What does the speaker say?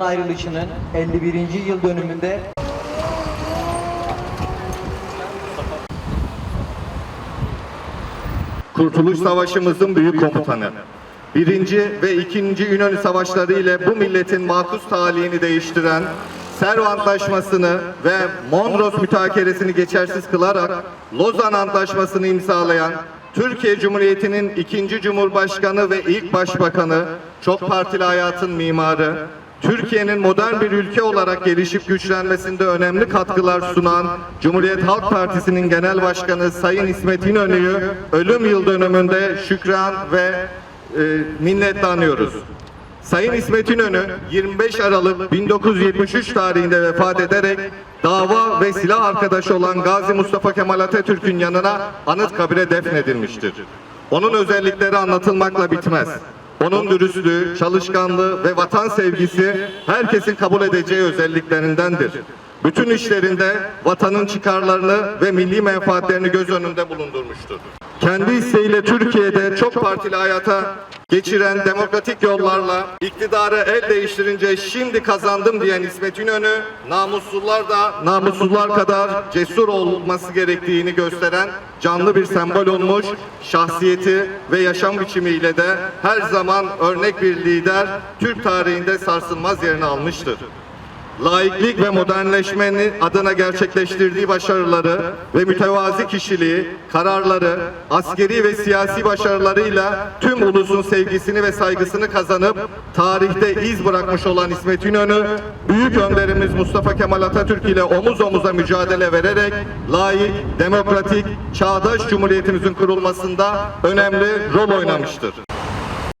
ayrılışının 51. yıl dönümünde Kurtuluş Savaşımızın büyük komutanı. Birinci ve ikinci İnönü Savaşları ile bu milletin makus talihini değiştiren, Serv Antlaşması'nı ve Mondros Mütakeresini geçersiz kılarak Lozan Antlaşması'nı imzalayan Türkiye Cumhuriyeti'nin ikinci Cumhurbaşkanı ve ilk Başbakanı, çok partili hayatın mimarı, Türkiye'nin modern bir ülke olarak gelişip güçlenmesinde önemli katkılar sunan Cumhuriyet Halk Partisi'nin Genel Başkanı Sayın İsmet İnönü'yü ölüm yıl dönümünde şükran ve e, minnetle anıyoruz. Sayın İsmet İnönü 25 Aralık 1973 tarihinde vefat ederek dava ve silah arkadaşı olan Gazi Mustafa Kemal Atatürk'ün yanına Anıtkabir'e defnedilmiştir. Onun özellikleri anlatılmakla bitmez. Onun dürüstlüğü, çalışkanlığı ve vatan sevgisi herkesin kabul edeceği özelliklerindendir. Bütün işlerinde vatanın çıkarlarını ve milli menfaatlerini göz önünde bulundurmuştur. Kendi isteğiyle Türkiye'de çok partili hayata geçiren demokratik yollarla iktidarı el değiştirince şimdi kazandım diyen İsmet İnönü namussuzlar da namussuzlar kadar cesur olması gerektiğini gösteren canlı bir sembol olmuş şahsiyeti ve yaşam biçimiyle de her zaman örnek bir lider Türk tarihinde sarsılmaz yerini almıştır laiklik ve modernleşmenin adına gerçekleştirdiği başarıları ve mütevazi kişiliği, kararları, askeri ve siyasi başarılarıyla tüm ulusun sevgisini ve saygısını kazanıp tarihte iz bırakmış olan İsmet İnönü, büyük önderimiz Mustafa Kemal Atatürk ile omuz omuza mücadele vererek laik, demokratik, çağdaş cumhuriyetimizin kurulmasında önemli rol oynamıştır.